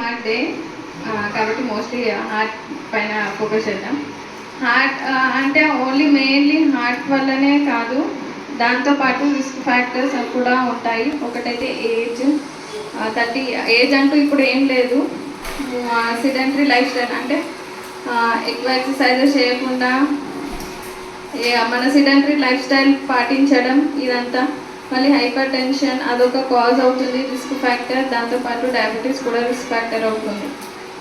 Heart day కాబట్టి mostly heart పైన focus చేద్దాం. హార్ట్ అంటే ఓన్లీ మెయిన్లీ హార్ట్ వల్లనే కాదు దాంతోపాటు రిస్క్ ఫ్యాక్టర్స్ కూడా ఉంటాయి. ఒకటైతే ఏజ్. థర్టీ ఏజ్ అంటూ ఇప్పుడు ఏం లేదు. సిడెంటరీ లైఫ్ స్టైల్ అంటే ఎక్కువ ఎక్సర్సైజెస్ చేయకుండా మన సిడెంటరీ లైఫ్ స్టైల్ పాటించడం ఇదంతా. మళ్ళీ హైపర్ టెన్షన్ అదొక కాజ్ అవుతుంది రిస్క్ ఫ్యాక్టర్ దాంతోపాటు డయాబెటీస్ కూడా రిస్క్ ఫ్యాక్టర్ అవుతుంది.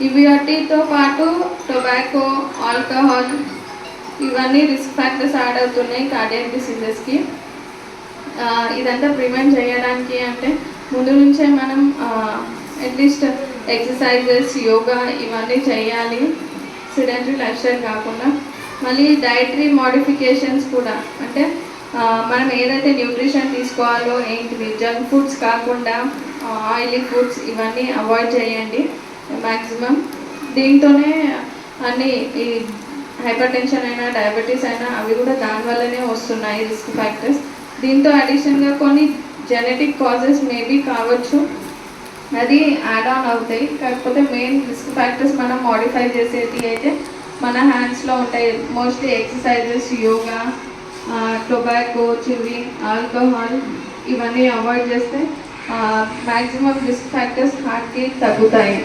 ఇవి వాటితో పాటు టొబాకో ఆల్కహాల్ ఇవన్నీ రిస్క్ ఫ్యాక్టర్స్ యాడ్ అవుతున్నాయి కార్డియక్ డిసీజెస్కి ఇదంతా ప్రివెంట్ చేయడానికి అంటే ముందు నుంచే మనం అట్లీస్ట్ ఎక్సర్సైజెస్ యోగా ఇవన్నీ చేయాలి. సిడెంటరీ లైఫ్ స్టైల్ కాకుండా. మళ్ళీ డైటరీ మోడిఫికేషన్స్ కూడా. అంటే మనం ఏదైతే న్యూట్రిషన్ తీసుకోవాలో ఏంటిది జంక్ ఫుడ్స్ కాకుండా ఆయిలీ ఫుడ్స్ ఇవన్నీ అవాయిడ్ చేయండి మ్యాక్సిమం దీంతోనే అన్ని ఈ హైపర్ టెన్షన్ అయినా డయాబెటీస్ అయినా అవి కూడా దానివల్లనే వస్తున్నాయి రిస్క్ ఫ్యాక్టర్స్ దీంతో అడిషనల్గా కొన్ని జెనెటిక్ కాజెస్ మేబీ కావచ్చు. అది యాడ్ ఆన్ అవుతాయి. కాకపోతే మెయిన్ రిస్క్ ఫ్యాక్టర్స్ మనం మోడిఫై చేసేది అయితే మన హ్యాండ్స్లో ఉంటాయి. Mostly exercises yoga tobacco chewing alcohol ఇవన్నీ అవాయిడ్ చేస్తే మ్యాక్సిమం రిస్క్ ఫ్యాక్టర్స్ హార్ట్కి తగ్గుతాయి.